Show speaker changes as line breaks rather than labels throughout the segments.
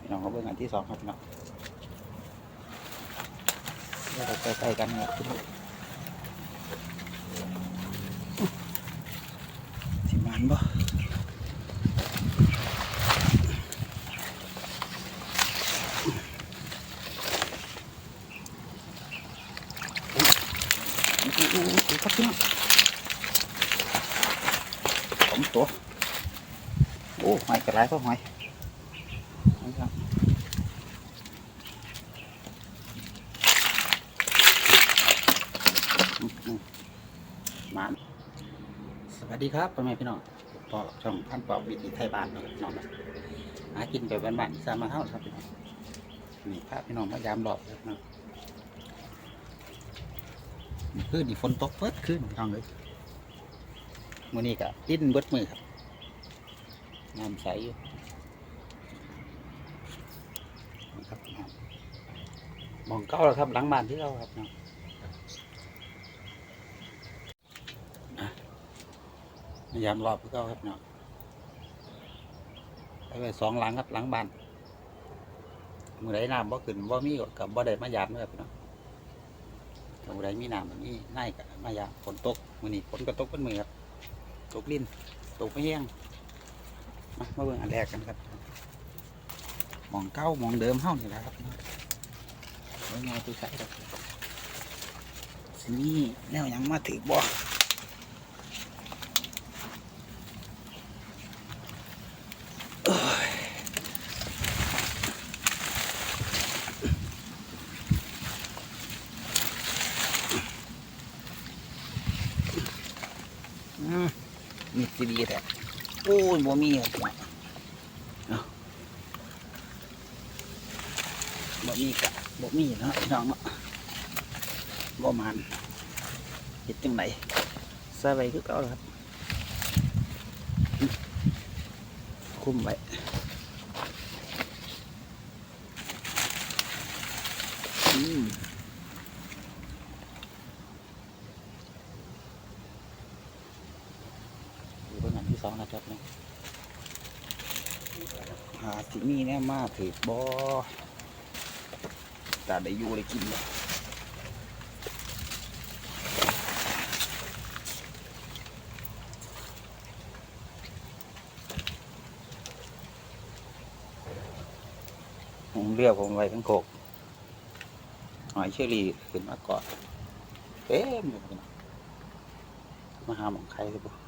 พี่น้องเขาเบิ่งอันที่สองครับพี่น้องเราใกล้ๆกันครับพี่น้องสิมันบ่ครับพี่น้องผมตัวโอ้หอยกระไรก็หอยนะครับอืมอืม หมาสวัสดีครับพ่อแม่พี่น้องปอช่องท่านปอบวิถีไทยบ้านเนาะน้องนะหากินแบบบ้านๆอีสามาเท่าครับพี่น้องนี่พาพี่น้องมายามรอบครับเนาะนี่คือนี่ฝนตกเปิดขึ้นพี่น้องเลยมือนี้ก็ดิ้นเบิดมือครับน้ำใสอยู่ครับมองเก้าแล้วครับหลังบ้านที่เราครับเนาะอะ พยายามรอบที่เก้าครับเนาะไปไปสองหลังครับหลังบ้านมือไรน้ำบ่ขึ้นบ่มีก็กับบ่ได้มายามเลยครับเนาะถ้ามือไรมีน้ำแบบนี้ง่ายกับมายามฝนตกมือนี้ฝนก็ตกเป็นมือครับตกลิ้นตกไม่แห้งมามาเบิ่งอันแรกกันครับมองเก้ามองเดิมเฮ้านี่แหละครับไว้งาตัวใส่ครับสินี่แนวยังมาถือบ่ มีสีดีแท้โอ้ยบ่มีครับเนาะบ่มีกะบ่มีเนาะน้องเนาะบ่มันเฮ็ดจังไดใส่ไว้คือเก่าครับ คุมไว้อืมอยู่เบิ่งอันที่ สองนะครับนี่หาที่นี่แน่มากถือบอแต่ได้อยู่ได้กินเลยผมเรียกผมไว้ทั้งโกกหอยเชอรี่ขึ้นมาก่อนเต็มเลยน้องมาหาหมองใครหรือเปล่า อะ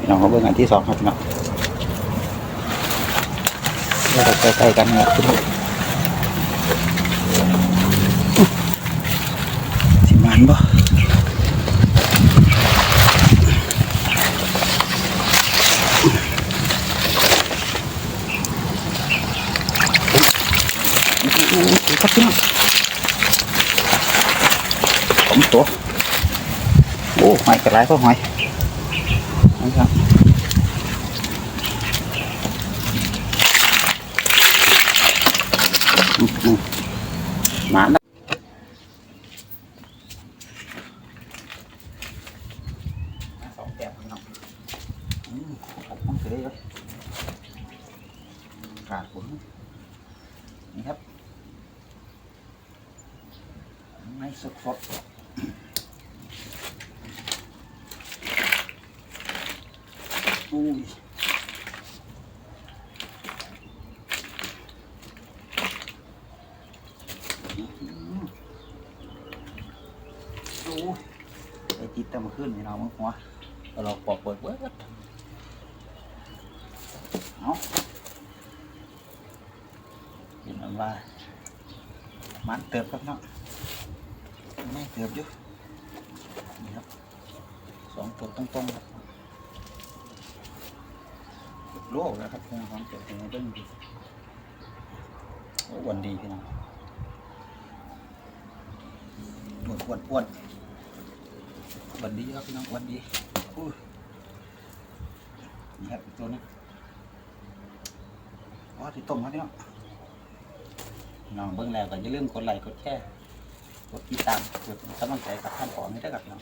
พี่น้องเขาเบิ่งอันที่สองครับพี่น้องเราใกล้ๆกันนะครับสิมันบ่ครับพี่น้องผมตัวโอ้หอยกระไรก็หอย นะครับอืมอืมหมานะสองแก้วพี่น้องอืมผมต้องซื้อเลยขาดผมนี่ครับ ไม่สดสด อุ้ยโอ้ยไอ้ติดแต่มาขึ้นนี่เรามึงหัวเอาเราปอกเปิดเบิดเอาเห็นมันว่า มันเติบครับเนาะไม่เติบอยู่นี่ครับสองตัวตรงๆครับ โลกแล้วครับพวกของเกิดในเรื่องดีวันดีพี่น้องอ้วนอ้วนอ้วนวันดีครับพี่น้องวันดีอู้นี่ครับตัวนึงอ๋อที่ต้มครับพี่น้องพี่น้องเบิ่งแล้วก็อย่าลืมกดไลค์กดแชร์กดติดตามกดกำลังใจกับท่านปอนี่ได้อครับน้อง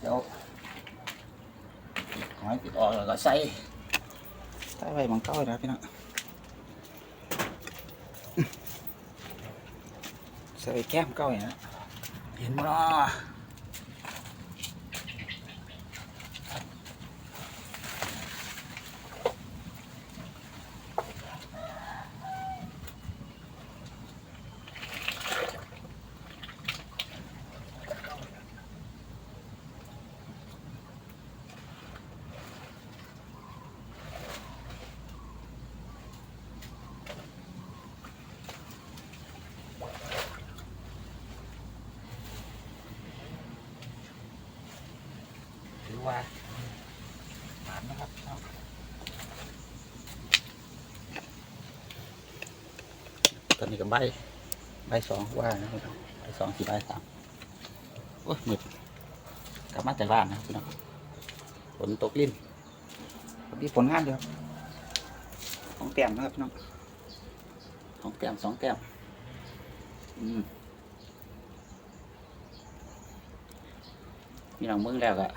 เดี๋ยว อยปิดออกแล้วก็ใส่ใส่ไว้หมองเก้านะพี่น้องใส่แก้มเก้าอย่างนี้เห็นบ่เนาะถือว่าหวานนะครับพี่น้องตอนนี้กับใบใบสองว่านะพี่น้องใบสองสี่ใบสามโอ้ยมืดกลับมาแต่บ้านนะครับพี่น้องฝนตกลิ้นวันนี้ฝนงานเดียวครับสองแต้มนะครับพี่น้องสองแต้มสองแต้มอืมพี่น้องเมืองแล้วก็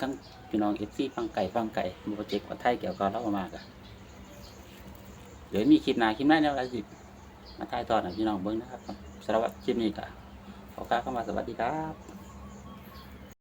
ทั้งพี่น้องเอฟซีฟังไก่ฟังไก่โปรเจกต์ของไทยเกี่ยวกับเรามากอะเดี๋ยวมีคลิปหนาคลิปหน้าแนวอะไรสิมาถ่ายตอนให้พี่น้องเบิ้งนะครับสำหรับคลิปนี้ก็ขอกล่าวคำว่าสวัสดีครับ